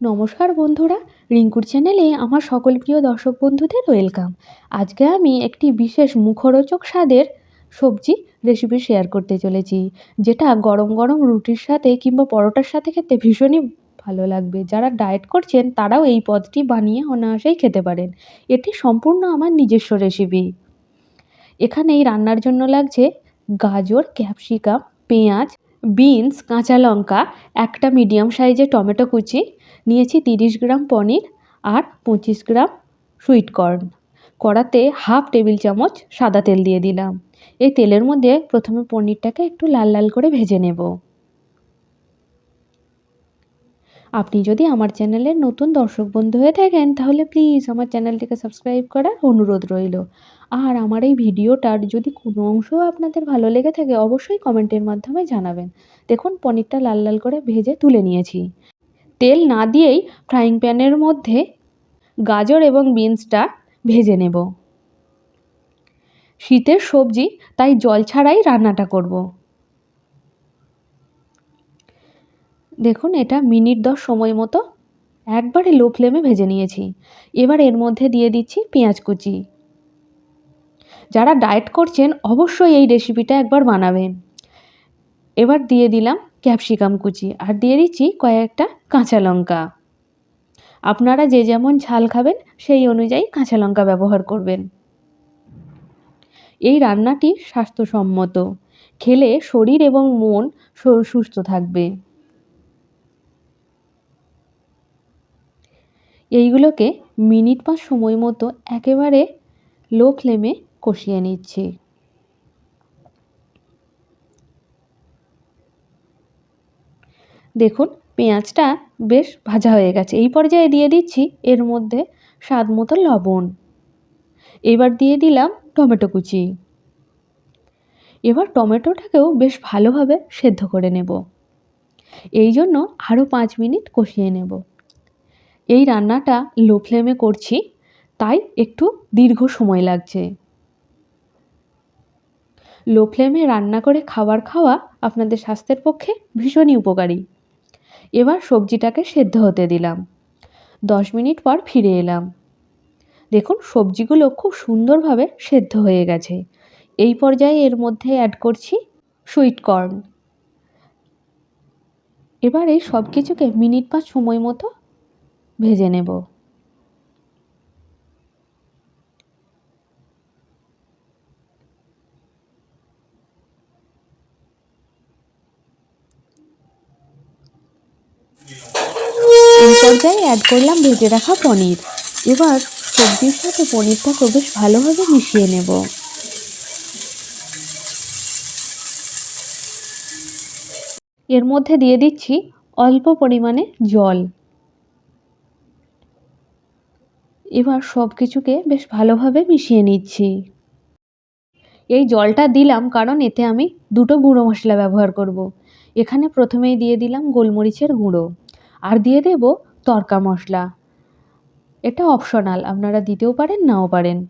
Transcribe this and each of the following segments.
নমস্কার বন্ধুরা, রিঙ্কুর চ্যানেলে আমার সকল প্রিয় দর্শক বন্ধুদের ওয়েলকাম। আজকে আমি একটি বিশেষ মুখরোচক স্বাদের সবজি রেসিপি শেয়ার করতে চলেছি, যেটা গরম গরম রুটির সাথে কিংবা পরোটার সাথে খেতে ভীষণই ভালো লাগবে। যারা ডায়েট করছেন, তারাও এই পদটি বানিয়ে অনায়াসেই খেতে পারেন। এটি সম্পূর্ণ আমার নিজস্ব রেসিপি এখানে এই রান্নার জন্য লাগছে গাজর, ক্যাপসিকাম, পেঁয়াজ বিনস, কাঁচা লঙ্কা, একটা মিডিয়াম সাইজের টমেটো কুচি, নিয়েছি তিরিশ গ্রাম পনির আর পঁচিশ গ্রাম সুইট কর্ন কড়াতে হাফ টেবিল চামচ সাদা তেল দিয়ে দিলাম। এই তেলের মধ্যে প্রথমে পনিরটাকে একটু লাল লাল করে ভেজে নেব। আপনি যদি আমার চ্যানেলের নতুন দর্শক বন্ধু হয়ে থাকেন, তাহলে প্লিজ আমার চ্যানেলটিকে সাবস্ক্রাইব করার অনুরোধ রইল। আর আমার এই ভিডিওটার যদি কোনো অংশ আপনাদের ভালো লেগে থাকে, অবশ্যই কমেন্টের মাধ্যমে জানাবেন। দেখুন, পনিরটা লাল লাল করে ভেজে তুলে নিয়েছি। তেল না দিয়েই ফ্রাইং প্যানের মধ্যে গাজর এবং বিনসটা ভেজে নেব। শীতের সবজি, তাই জল ছাড়াই রান্নাটা করব। দেখুন, এটা মিনিট দশ সময় মতো একবারে লো ফ্লেমে ভেজে নিয়েছি। এবার এর মধ্যে দিয়ে দিচ্ছি পেঁয়াজ কুচি। যারা ডায়েট করছেন, অবশ্যই এই রেসিপিটা একবার বানাবেন। এবার দিয়ে দিলাম ক্যাপসিকাম কুচি আর দিয়ে দিচ্ছি কয়েকটা কাঁচা লঙ্কা। আপনারা যে যেমন ঝাল খাবেন, সেই অনুযায়ী কাঁচা লঙ্কা ব্যবহার করবেন। এই রান্নাটি স্বাস্থ্যসম্মত। খেলে শরীর এবং মন সুস্থ থাকবে। এইগুলোকে মিনিট পাঁচ সময় মতো একেবারে লো ফ্লেমে কষিয়ে নিচ্ছি। দেখুন, পেঁয়াজটা বেশ ভাজা হয়ে গেছে। এই পর্যায়ে দিয়ে দিচ্ছি এর মধ্যে স্বাদ মতো লবণ। এবার দিয়ে দিলাম টমেটো কুচি। এবার টমেটোটাকেও বেশ ভালোভাবে সেদ্ধ করে নেব। এই জন্য আরও পাঁচ মিনিট কষিয়ে নেব। এই রান্নাটা লো ফ্লেমে করছি, তাই একটু দীর্ঘ সময় লাগছে। লো ফ্লেমে রান্না করে খাবার খাওয়া আপনাদের স্বাস্থ্যের পক্ষে ভীষণই উপকারী। এবার সবজিটাকে সেদ্ধ হতে দিলাম। দশ মিনিট পর ফিরে এলাম। দেখুন, সবজিগুলো খুব সুন্দরভাবে সেদ্ধ হয়ে গেছে। এই পর্যায়ে এর মধ্যে অ্যাড করছি সুইট কর্ন এবার এই সব কিছুকে মিনিট পাঁচ সময় মতো ভেজে নেব। পর্যায়ে অ্যাড করলাম ভেজে রাখা পনির। এবার সবজির সাথে পনিরটাকে বেশ ভালোভাবে মিশিয়ে নেব। এর মধ্যে দিয়ে দিচ্ছি অল্প পরিমাণে জল। এবার সব কিছুকে বেশ ভালোভাবে মিশিয়ে নিচ্ছি। এই জলটা দিলাম কারণ এতে আমি দুটো গুঁড়ো মশলা ব্যবহার করব। এখানে প্রথমেই দিয়ে দিলাম গোলমরিচের গুঁড়ো। আর দিয়ে দেব তরকা মশলা। এটা অপশনাল, আপনারা দিতেও পারেন, নাও পারেন।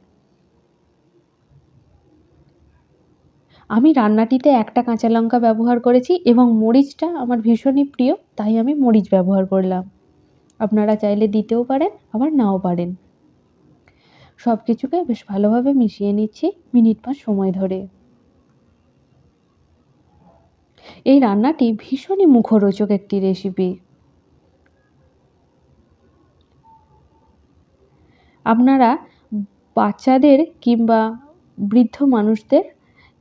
আমি রান্নাটিতে একটা কাঁচা লঙ্কা ব্যবহার করেছি এবং মরিচটা আমার ভীষণই প্রিয়, তাই আমি মরিচ ব্যবহার করলাম। আপনারা চাইলে দিতেও পারেন, আবার নাও পারেন। সব কিছুকে বেশ ভালোভাবে মিশিয়ে নিচ্ছি মিনিট পাঁচ সময় ধরে। এই রান্নাটি ভীষণই মুখরোচক একটি রেসিপি আপনারা বাচ্চাদের কিংবা বৃদ্ধ মানুষদের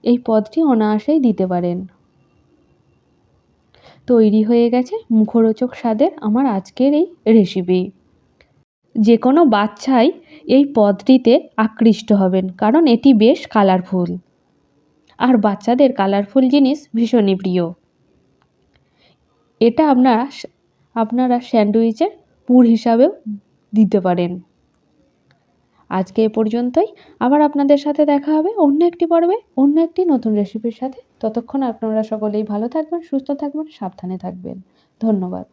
এই পদটি অনায়াসেই দিতে পারেন। তৈরি হয়ে গেছে মুখরোচক স্বাদের আমার আজকের এই রেসিপি যে কোনো বাচ্চাই এই পদটিতে আকৃষ্ট হবেন, কারণ এটি বেশ কালারফুল। আর বাচ্চাদের কালারফুল জিনিস ভীষণই প্রিয়। এটা আপনারা আপনারা স্যান্ডউইচের পুর হিসাবেও দিতে পারেন। আজকে এ পর্যন্তই। আবার আপনাদের সাথে দেখা হবে অন্য একটি পর্বে, অন্য একটি নতুন রেসিপির সাথে। ততক্ষণ আপনারা সকলেই ভালো থাকবেন, সুস্থ থাকবেন, সাবধানে থাকবেন। ধন্যবাদ।